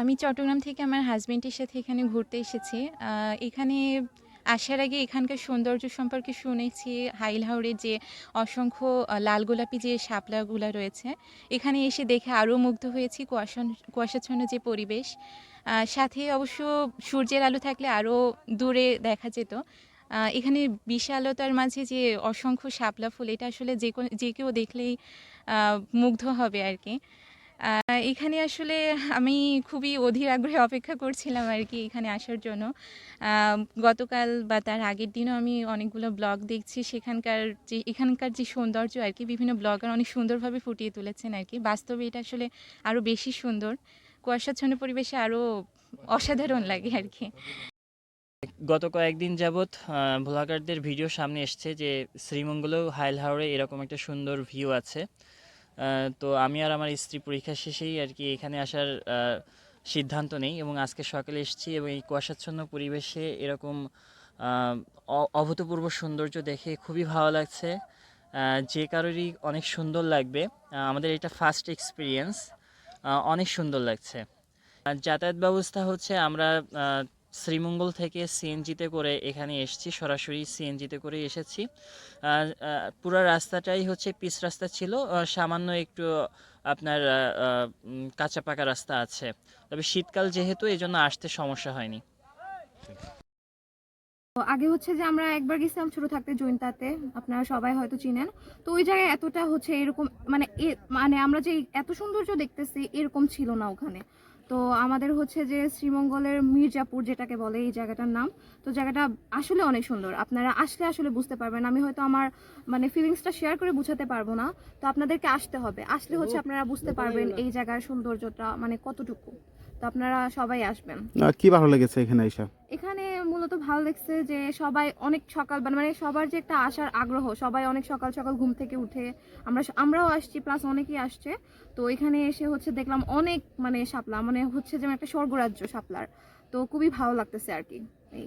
আমি চট্টগ্রাম থেকে আমার হাজব্যান্ডের সাথে এখানে ঘুরতে এসেছি। এখানে আসার আগে এখানকার সৌন্দর্য সম্পর্কে শুনেছি। হাইল হাওরের যে অসংখ্য লাল গোলাপি যে শাপলাগুলা রয়েছে, এখানে এসে দেখে আরও মুগ্ধ হয়েছি। কুয়াশন কুয়াশাচ্ছন্ন যে পরিবেশ। সাথে অবশ্য সূর্যের আলো থাকলে আরও দূরে দেখা যেত। এখানে বিশালতার মাঝে যে অসংখ্য শাপলা ফুল, এটা আসলে যে যে কেউ দেখলেই মুগ্ধ হবে আরকি। আ এখানে আসলে আমি খুবই অধীর আগ্রহে অপেক্ষা করছিলাম আর কি এখানে আসার জন্য। গতকাল বা তার আগের দিনও আমি অনেকগুলো ব্লগ দেখছি। সেখানকার যে, এখানকার যে সৌন্দর্য আর কি, বিভিন্ন ব্লগার অনেক সুন্দরভাবে ফুটিয়ে তুলেছেন আরকি। বাস্তবে এটা আসলে আরও বেশি সুন্দর। কুয়াশাচ্ছন্ন পরিবেশে আরও অসাধারণ লাগে আর কি গত কয়েকদিন যাবৎ ভ্লগারদের ভিডিও সামনে এসছে যে, শ্রীমঙ্গলেও হাইল হাওরে এরকম একটা সুন্দর ভিউ আছে। তো আমি আর আমার স্ত্রী পরীক্ষা শেষেই আর কি এখানে আসার সিদ্ধান্ত নেই এবং আজকে সকালে এসেছি এবং এই কুয়াশাচ্ছন্ন পরিবেশে এরকম অভূতপূর্ব সৌন্দর্য দেখে খুবই ভালো লাগছে। যে কারোরই অনেক সুন্দর লাগবে। আমাদের এটা ফার্স্ট এক্সপিরিয়েন্স অনেক সুন্দর লাগছে। যাতায়াত ব্যবস্থা হচ্ছে আমরা শ্রীমঙ্গল থেকে সিএনজিতে করে এখানে এসেছি। সরাসরি সিএনজিতে করে এসেছি। পুরা রাস্তাটাই হচ্ছে পিচ রাস্তা ছিল। সামান্য একটু আপনার কাঁচা পাকা রাস্তা আছে। তবে শীতকাল যেহেতু এই জন্য আসতে সমস্যা হয়নি। আগে হচ্ছে যে আমরা একবার গেছিলাম ছোট থাকতে জৈন্তাতে। আপনারা সবাই হয়তো চিনেন। তো ওই জায়গায় এতটা হচ্ছে এরকম মানে মানে আমরা যে এত সৌন্দর্য দেখতেছি, এরকম ছিল না ওখানে। তো আমাদের হচ্ছে যে শ্রীমঙ্গলের মির্জাপুর যেটাকে বলে এই জায়গাটার নাম। তো জায়গাটা আসলে অনেক সুন্দর। আপনারা আসলে আসলে বুঝতে পারবেন। আমি হয়তো আমার মানে ফিলিংসটা শেয়ার করে বুঝাতে পারব না। তো আপনাদেরকে আসতে হবে। আসলে হচ্ছে আপনারা বুঝতে পারবেন এই জায়গার সৌন্দর্যটা মানে কতটুকু। তো আপনারা সবাই আসবেন। কি ভালো লেগেছে এখানে আইসা? মূলত ভালো লাগছে যে সবাই অনেক সকাল মানে মানে সবার যে একটা আসার আগ্রহ, সবাই অনেক সকাল, সকাল ঘুম থেকে উঠে আমরা আমরাও আসছি প্লাস অনেকেই আসছে। তো এখানে এসে হচ্ছে দেখলাম অনেক মানে সাপলা মানে হচ্ছে যেমন একটা স্বর্গরাজ্য সাপলার তো খুবই ভালো লাগতেছে আর কি এই।